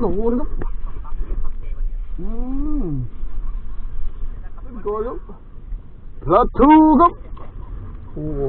หนูนะครับอืมขึ้นก่อนครับปลาทูครับ โอ้โห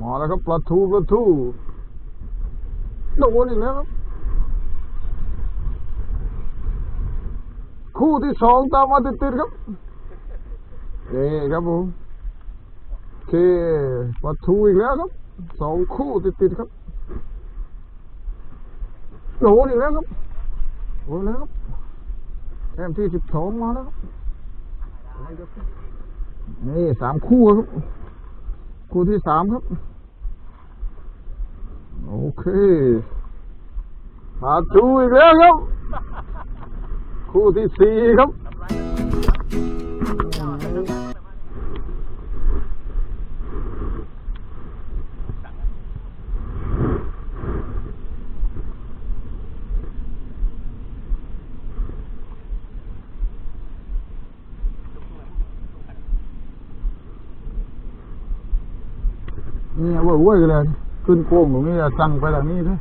มาแล้วครับปลาทูปลาทูโดนอีกแล้วครับ คู่ที่สองตามมาติดๆครับนี่ครับผมโอเคปลาทูอีกแล้วครับสองคู่ติดๆครับ โดนอีกแล้วครับโดแล้วครับแต้มที่สิบสองมาแล้วครับนี่สามคู่ครับ คู่ที่สามครับ โอเคปลาทูอีกแล้วครับ คู่ที่สี่ครับ นี่เว้ยเว้ยเลยขึ้นโค้งตรงนี้สั่งไปทางนี้นะ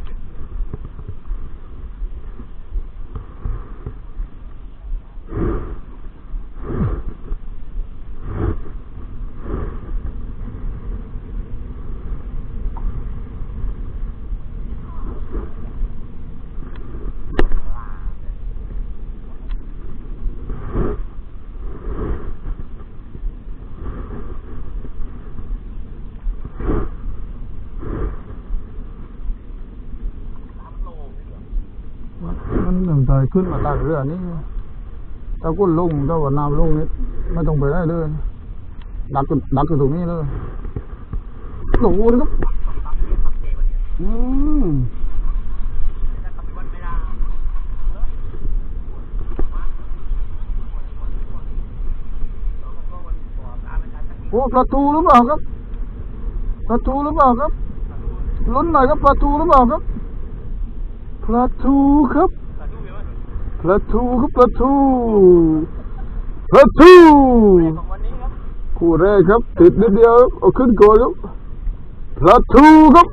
ยมันเหมือนใจ ขึ้นมาตากเรือนี่ถ้ากุ้นลงถ้าว่าน้ำลงนี่ไม่ต้องไปได้เลยดักดักอยู่ตรงนี้เลยโอ้โหนะครับอืมโอ้ปลาทูหรือเปล่าครับปลาทูหรือเปล่าครับลุ้นหน่อยครับปลาทูหรือเปล่าครับปลาทูครับ ปลาทูครับปลาทูปลาทูคู่แรกครับ ติดนิดเดียวครับเอาขึ้นก่อนครับปลาทูครับ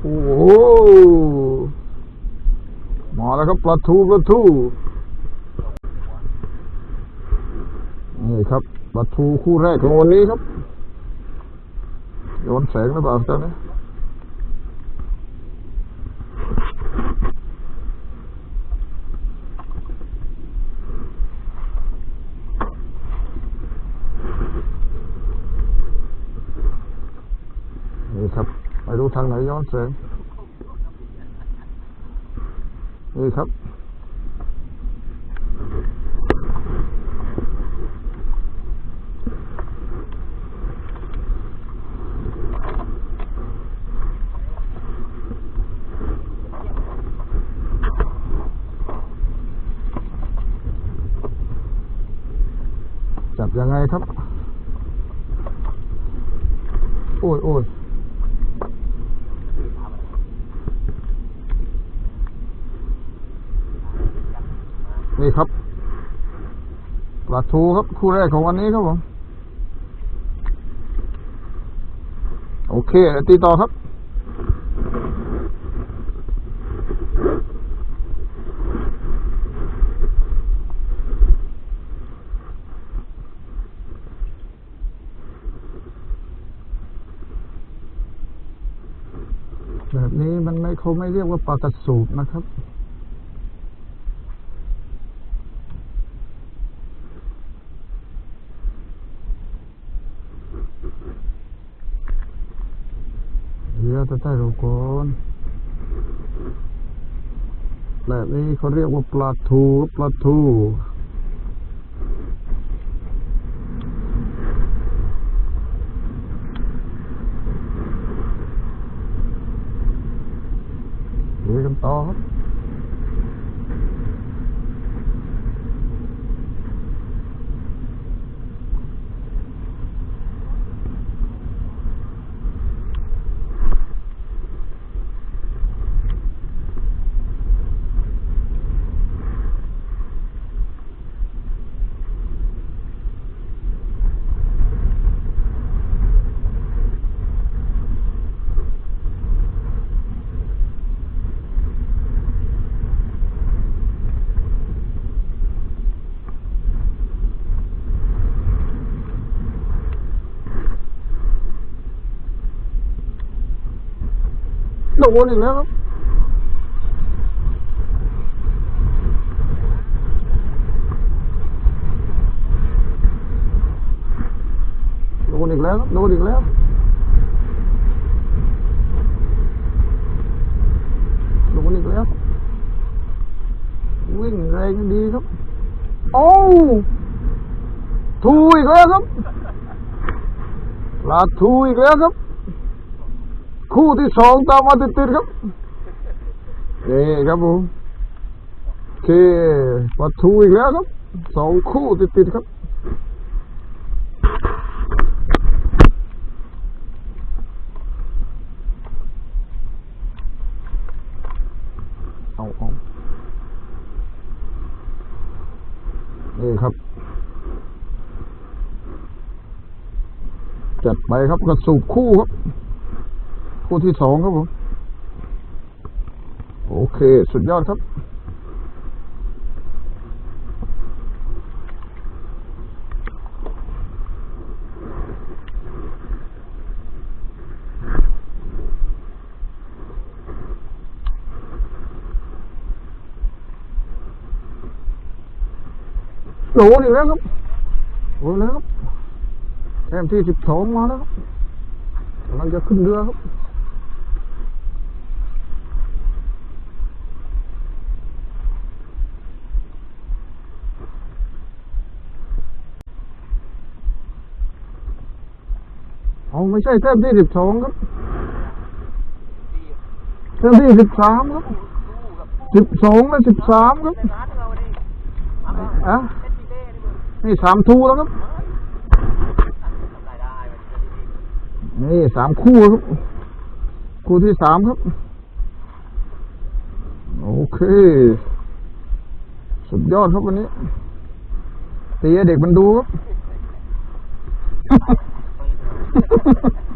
โอ้โหมาแล้วครับปลาทูปลาทูนี่ครับปลาทูคู่แรกของวันนี้ครับย้อนแสงหรือเปล่าครับเนี่ยนี่ ครับไปดูทางไหนย้อนแสงนี่ครับ จับยังไงครับ โอ้ยโอ้ย นี่ครับ ปลาทูครับ คู่แรกของวันนี้ครับผม โอเคตีต่อครับแบบนี้มันไม่เขาไม่เรียกว่าปลากระสูบนะครับ ใต้รูก่อนแบบนี้เขาเรียกว่าปลาทูปลาทู โดนอีกแล้วครับโดนอีกแล้วครับโดนอีกแล้วโดนอีกแล้ววิ่งแรงดีครับ โอ้ถูอีกแล้ว คู่ที่สองตามมาติดๆครับนี่ครับผมโอเคปลาทูอีกแล้วครับสองคู่ติดๆครับเอาเอานี่ครับ จัดไปครับกระสูบคู่ครับ คู่ที่สองครับผม โอเค สุดยอดครับโดนอีกแล้วครับโดนแล้วครับแต้มที่สิบสองมาแล้วครับกำลังจะขึ้นเรือครับ เอาไม่ใช่แต้มที่สิบสองครับแต้มที่สิบสามครับสิบสองและสิบสามครับอะนี่สามทูแล้วครับ นี่สามคู่ครับ คู่ที่สามครับ โอเค สุดยอดครับวันนี้ตีเด็กมันดูครับ Ha ha ha.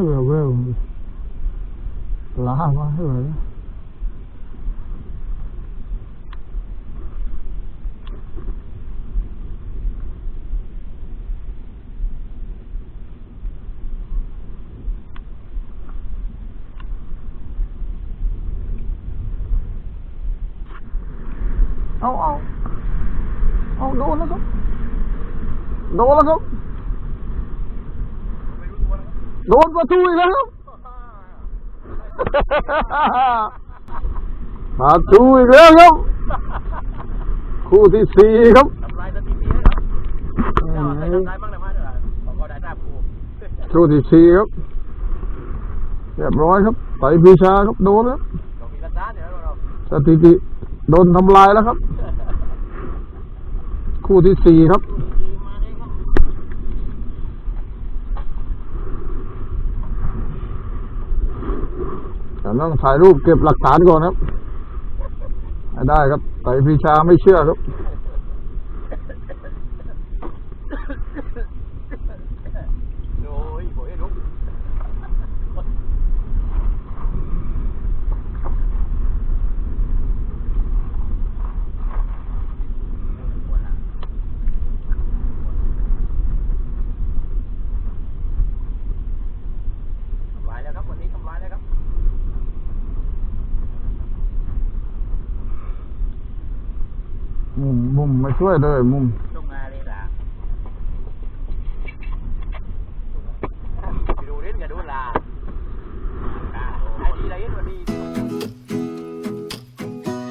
mới vừa về là hai ba rồi đó Ô ô Ô đua nó xuống. Đua nó xuống. โดนประตูอีกแล้วครับประตูอีกแล้วครับคู่ที่สี่ครับทำลายสถิตินะครับเจ้าใครทำลายบ้างเลยมาเถอะผมก็ได้แต้มครูคู่ที่สี่ครับเรียบร้อยครับไต่พีชาครับโดนแล้วเรามีรักษาเนี่ยเราสถิติโดนทำลายแล้วครับ คู่ที่สี่ครับ มาเลยครับ แต่ต้องถ่ายรูปเก็บหลักฐานก่อนครับ ได้ครับแต่พีชาไม่เชื่อครับ โอ้ยโอ้ยลุก ทำลายแล้วครับวันนี้ทำลายแล้วครับ มุมไม่ช่วยเลยมุม